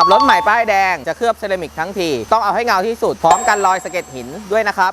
ขับรถใหม่ป้ายแดงจะเคลือบเซรามิกทั้งที ต้องเอาให้เงาที่สุดพร้อมกันรอยสะเก็ดหินด้วยนะครับ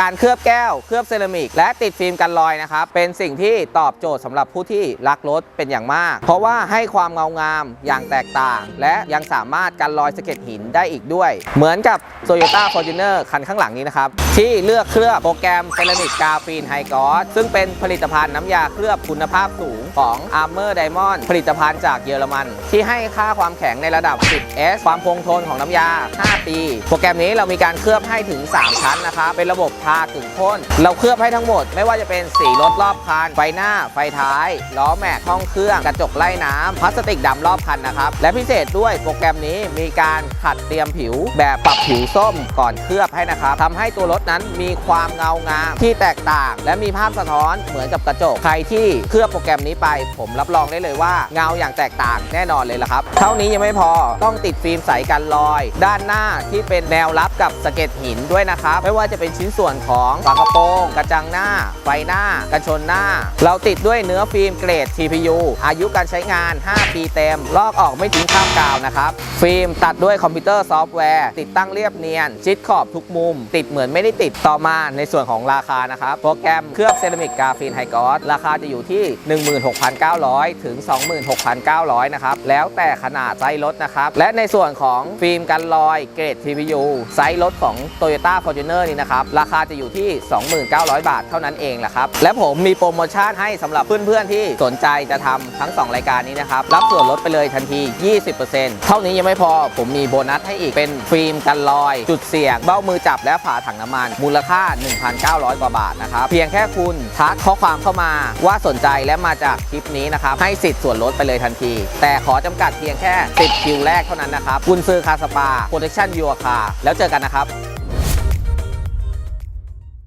การเคลือบแก้ว เคลือบเซรามิก และติดฟิล์มกันรอยนะครับ เป็นสิ่งที่ตอบโจทย์สำหรับผู้ที่รักรถเป็นอย่างมาก เพราะว่าให้ความเงางามอย่างแตกต่าง และยังสามารถกันรอยสะเก็ดหินได้อีกด้วย เหมือนกับ Toyota Fortuner คันข้างหลังนี้นะครับ ที่เลือกเคลือบโปรแกรมเซรามิกกาฟีนไฮกอสซึ่งเป็นผลิตภัณฑ์น้ำยาเคลือบคุณภาพสูงของ Armor Diamond ผลิตภัณฑ์จากเยอรมัน ที่ให้ค่าความแข็งในระดับ 10S ความคงทนของน้ำยา 5 ปี โปรแกรมนี้เรามีการเคลือบให้ถึง 3 ชั้นนะครับเป็นระบบทากึ่งพ่นเราเคลือบให้ทั้งหมด ไม่ว่าจะเป็นสีรถรอบคัน ไฟหน้า ไฟท้าย ล้อแม็กห้องเครื่อง กระจกไล่น้ำพลาสติกดำรอบคันนะครับ และพิเศษด้วยโปรแกรมนี้มีการขัดเตรียมผิว แบบปรับผิวส้มก่อนเคลือบให้นะครับทำให้ตัวรถนั้นมีความเงางามที่แตกต่าง และมีภาพสะท้อนเหมือนกับกระจกใครที่เคลือบโปรแกรมนี้ไป ผมรับรองได้เลยว่าเงาอย่างแตกต่างแน่นอนเลยละครับ เท่านี้ยังไม่พอต้องติดฟิล์มใสกันรอย ด้านหน้าที่เป็นแนวรับกับสะเก็ดหินด้วยนะครับไม่ว่าจะเป็นชิ้นส่วนของฝากระโปรงกระจังหน้า ไฟหน้า กันชนหน้า เราติดด้วยเนื้อฟิล์มเกรด TPU อายุการใช้งาน 5 ปีเต็ม ลอกออกไม่ทิ้งข้ามกาวนะครับ ฟิล์มตัดด้วยคอมพิวเตอร์ซอฟต์แวร์ ติดตั้งเรียบเนียน ชิดขอบทุกมุม ติดเหมือนไม่ได้ติดต่อมาในส่วนของราคานะครับ โปรแกรมเคลือบเซรามิกกาฟีนไฮกอสราคาจะอยู่ที่ 16,900 ถึง 26,900 นะครับ แล้วแต่ขนาดไซส์รถนะครับ และในส่วนของฟิล์มกันรอยเกรด TPU ไซส์รถของ Toyota Fortuner นี่นะครับราคาจะอยู่ที่ 29,000 บาทเท่านั้นเองแหละครับ และผมมีโปรโมชั่นให้สำหรับเพื่อนๆที่สนใจจะทำทั้ง 2 รายการนี้นะครับ รับส่วนลดไปเลยทันที 20%เท่านี้ยังไม่พอผมมีโบนัสให้อีกเป็นฟิล์มกันรอย จุดเสี่ยง เบ้ามือจับและฝาถังน้ำมัน มูลค่า 1,900 กว่าบาทนะครับ เพียงแค่คุณทักข้อความเข้ามาว่าสนใจและมาจากคลิปนี้นะครับ ให้สิทธิ์ส่วนลดไปเลยทันที แต่ขอจำกัดเพียงแค่ 10 คิวแรกเท่านั้นนะครับ คุณซื้อคาสปา Protection Your Car แล้วเจอกันนะครับ